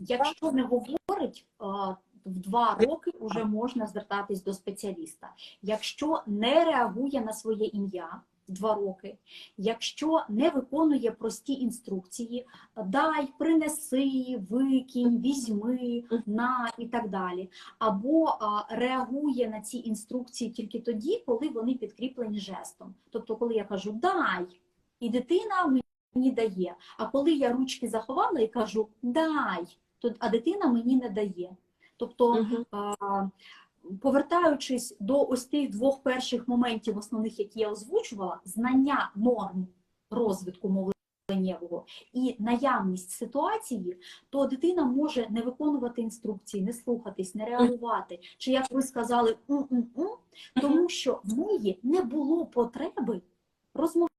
Якщо не говорить, е, в два роки вже можна звертатись до спеціаліста. Якщо не реагує на своє ім'я в два роки, якщо не виконує прості інструкції, дай, принеси, викинь, візьми, на і так далі, або а, реагує на ці інструкції тільки тоді, коли вони підкріплені жестом. Тобто, коли я кажу дай, і дитина мені дає. А коли я ручки заховала і кажу дай, то а дитина мені не дає. Тобто, а, повертаючись до ось тих двох перших моментів, основних, які я озвучувала, знання норм розвитку мовленнєвого і наявність ситуації, то дитина може не виконувати інструкції, не слухатись, не реагувати, чи як ви сказали, «м-м-м», тому що в неї не було потреби розмовляти.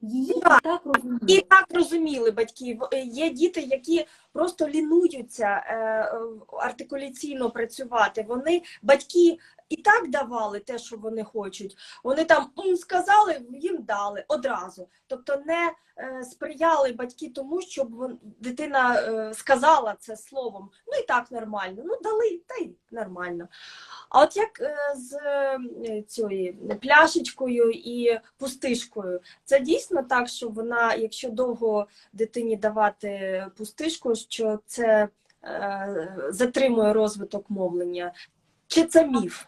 Її і Так. розуміли. І так розуміли батьків. Е, Є діти, які просто лінуються е, артикуляційно працювати. Вони батьки і так давали те, що вони хочуть. Вони там сказали, їм дали одразу. Тобто не е, сприяли батьки тому, щоб дитина е, сказала це словом. Ну і так нормально. Ну дали, та й нормально. А от як з цією пляшечкою і пустишкою, це дійсно так, що вона, якщо довго дитині давати пустишку, що це е, затримує розвиток мовлення? Чи це міф?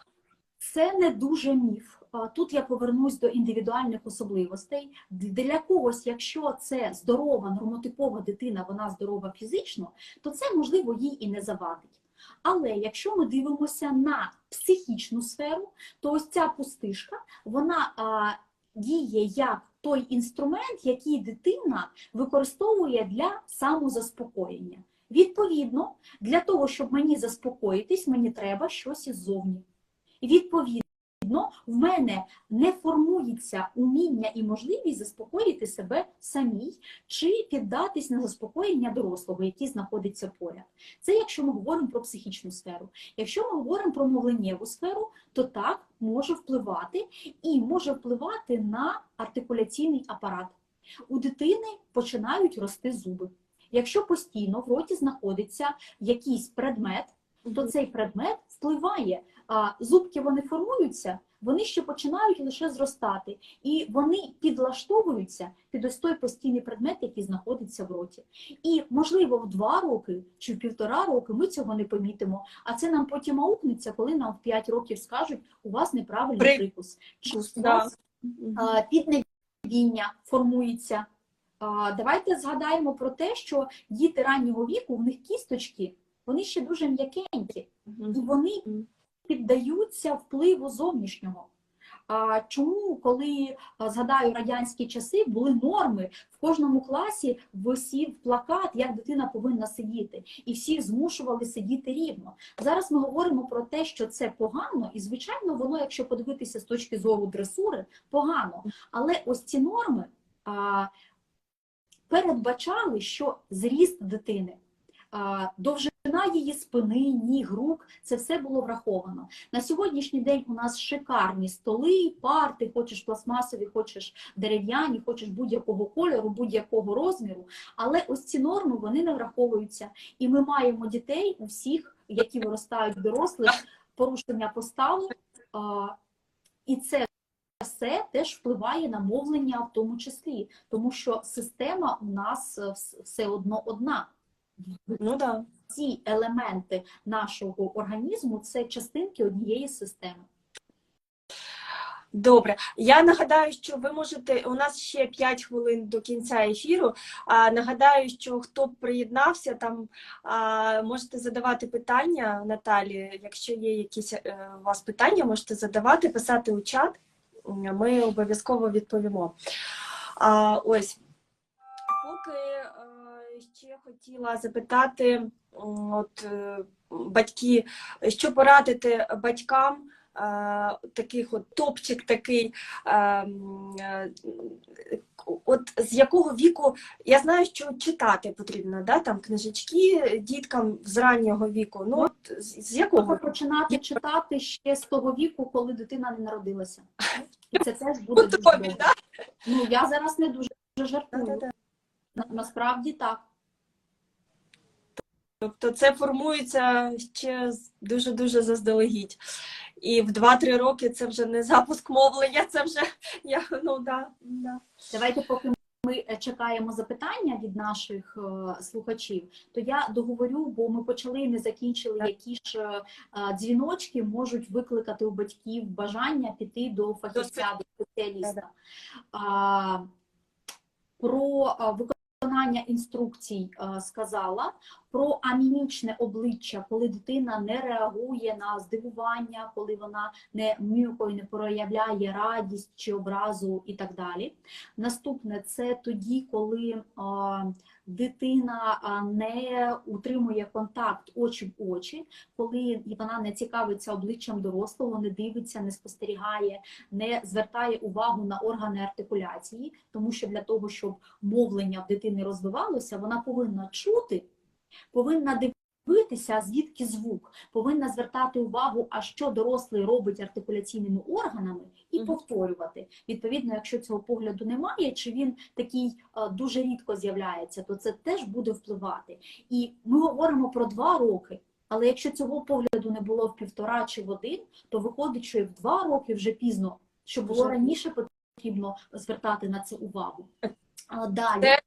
Це не дуже міф. Тут я повернусь до індивідуальних особливостей. Для когось, якщо це здорова, нормотипова дитина, вона здорова фізично, то це можливо їй і не завадить. Але якщо ми дивимося на психічну сферу, то ось ця пустишка вона діє як той інструмент, який дитина використовує для самозаспокоєння. Відповідно, для того, щоб мені заспокоїтись, мені треба щось іззовні. І відповідно, в мене не формується уміння і можливість заспокоїти себе самій чи піддатись на заспокоєння дорослого, який знаходиться поряд. Це якщо ми говоримо про психічну сферу. Якщо ми говоримо про мовленнєву сферу, то так може впливати і може впливати на артикуляційний апарат. У дитини починають рости зуби. Якщо постійно в роті знаходиться якийсь предмет, то цей предмет впливає. А зубки вони формуються, вони ще починають лише зростати, і вони підлаштовуються під ось той постійний предмет, який знаходиться в роті. І можливо, в два роки чи в півтора роки ми цього не помітимо. А це нам потім аукнеться, коли нам в п'ять років скажуть, у вас неправильний При- прикус. Чи у вас а, піднебіння формується. Давайте згадаємо про те, що діти раннього віку, в них кісточки, вони ще дуже м'якенькі, і вони. Піддаються впливу зовнішнього. А чому, коли згадаю радянські часи, були норми в кожному класі висів плакат, як дитина повинна сидіти, і всіх змушували сидіти рівно. Зараз ми говоримо про те, що це погано, і звичайно, воно, якщо подивитися з точки зору дресури, погано. Але ось ці норми передбачали, що зріст дитини, довжина її спини, ніг, рук, це все було враховано. На сьогоднішній день у нас шикарні столи, парти, хочеш пластмасові, хочеш дерев'яні, хочеш будь-якого кольору, будь-якого розміру. Але ось ці норми вони не враховуються. І ми маємо дітей у всіх, які виростають дорослих, порушення постави. І це все теж впливає на мовлення в тому числі, тому що система у нас е, все одно одна. Ну да. Ці елементи нашого організму це частинки однієї системи. Добре, я нагадаю, що ви можете. У нас ще 5 хвилин до кінця ефіру. А нагадаю, що хто б приєднався, там а, можете задавати питання Наталі. Якщо є якісь е, у вас питання, можете задавати, писати у чат. Ми обов'язково відповімо. А, ось поки е, ще хотіла запитати, от е, батьки, що порадити батькам е, таких от топчик такий. От з якого віку я знаю, що читати потрібно, да? там книжечки діткам з раннього віку. Ну от з, якого починати читати ще з того віку, коли дитина не народилася. І це теж буде дуже добре. Ну я зараз не дуже жартую. Насправді так. Тобто це формується ще дуже-дуже заздалегідь. І в 2-3 роки це вже не запуск мовлення, це вже я, ну да, да. Давайте, поки ми е, чекаємо запитання від наших е, слухачів, то я договорю, бо ми почали і не закінчили, які ж е, дзвіночки можуть викликати у батьків бажання піти до фахівця, до спеціаліста. Про виконання інструкцій е, сказала, про амінічне обличчя, коли дитина не реагує на здивування, коли вона не м'юкою не проявляє радість чи образу і так далі. Наступне це тоді, коли а, дитина не утримує контакт очі в очі, коли вона не цікавиться обличчям дорослого, не дивиться, не спостерігає, не звертає увагу на органи артикуляції, тому що для того, щоб мовлення в дитини розвивалося, вона повинна чути, повинна дивитися, звідки звук, повинна звертати увагу, а що дорослий робить артикуляційними органами, і повторювати. Відповідно, якщо цього погляду немає, чи він такий е, дуже рідко з'являється, то це теж буде впливати. І ми говоримо про два роки. Але якщо цього погляду не було в півтора чи в один, то виходить, що і в два роки вже пізно, що було раніше потрібно звертати на це увагу. А Далі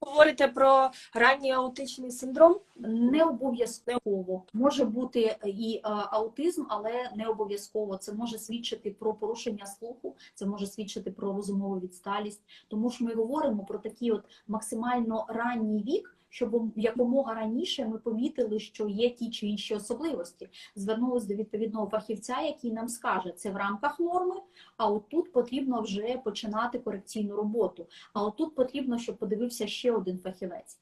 говорите про ранній аутичний синдром? не обов'язково може бути і е, аутизм, але не обов'язково. Це може свідчити про порушення слуху, це може свідчити про розумову відсталість. Тому що ми говоримо про такий от максимально ранній вік, щоб якомога раніше ми помітили, що є ті чи інші особливості. Звернулись до відповідного фахівця, який нам скаже, це в рамках норми, а от тут потрібно вже починати корекційну роботу. А от тут потрібно, щоб подивився ще один фахівець.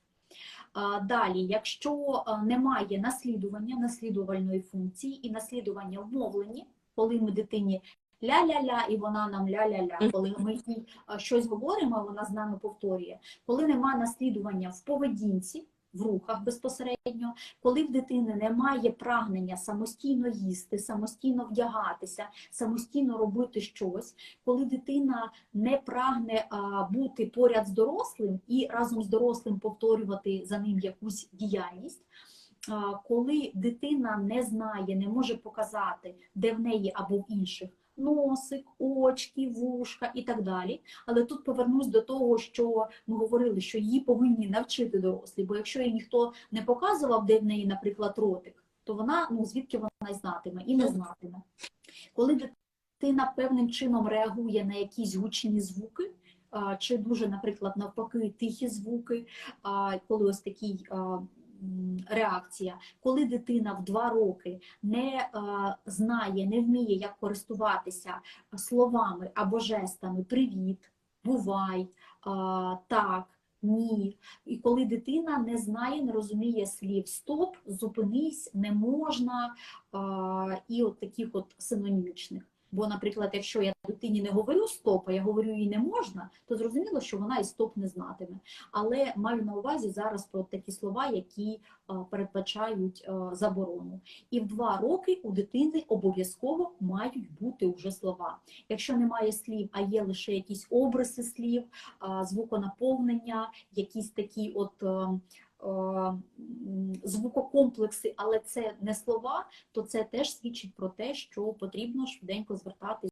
Далі, якщо немає наслідування, наслідувальної функції і наслідування в мовленні, коли ми дитині ля-ля-ля, і вона нам ля-ля-ля, коли ми їй щось говоримо, вона з нами повторює, коли нема наслідування в поведінці, в рухах безпосередньо, коли в дитини немає прагнення самостійно їсти, самостійно вдягатися, самостійно робити щось, коли дитина не прагне а, бути поряд з дорослим і разом з дорослим повторювати за ним якусь діяльність. а, Коли дитина не знає, не може показати, де в неї або в інших носик, очки, вушка і так далі. Але тут повернусь до того, що ми говорили, що її повинні навчити дорослі, бо якщо їй ніхто не показував, де в неї, наприклад, ротик, то вона ну звідки вона знатиме і не знатиме. Коли дитина певним чином реагує на якісь гучні звуки, чи дуже, наприклад, навпаки, тихі звуки, а, коли ось такий реакція, коли дитина в два роки не а, знає, не вміє, як користуватися словами або жестами привіт, бувай, а, так. Ні, і коли дитина не знає, не розуміє слів стоп, зупинись, не можна а, і от таких от синонімічних. Бо, наприклад, якщо я дитині не говорю стоп, а я говорю їй не можна, то зрозуміло, що вона і стоп не знатиме. Але маю на увазі зараз про такі слова, які передбачають заборону. І в два роки у дитини обов'язково мають бути вже слова. Якщо немає слів, а є лише якісь обриси слів, звуконаповнення, якісь такі от. Е, Звукокомплекси, але це не слова, то це теж свідчить про те, що потрібно швиденько звертатись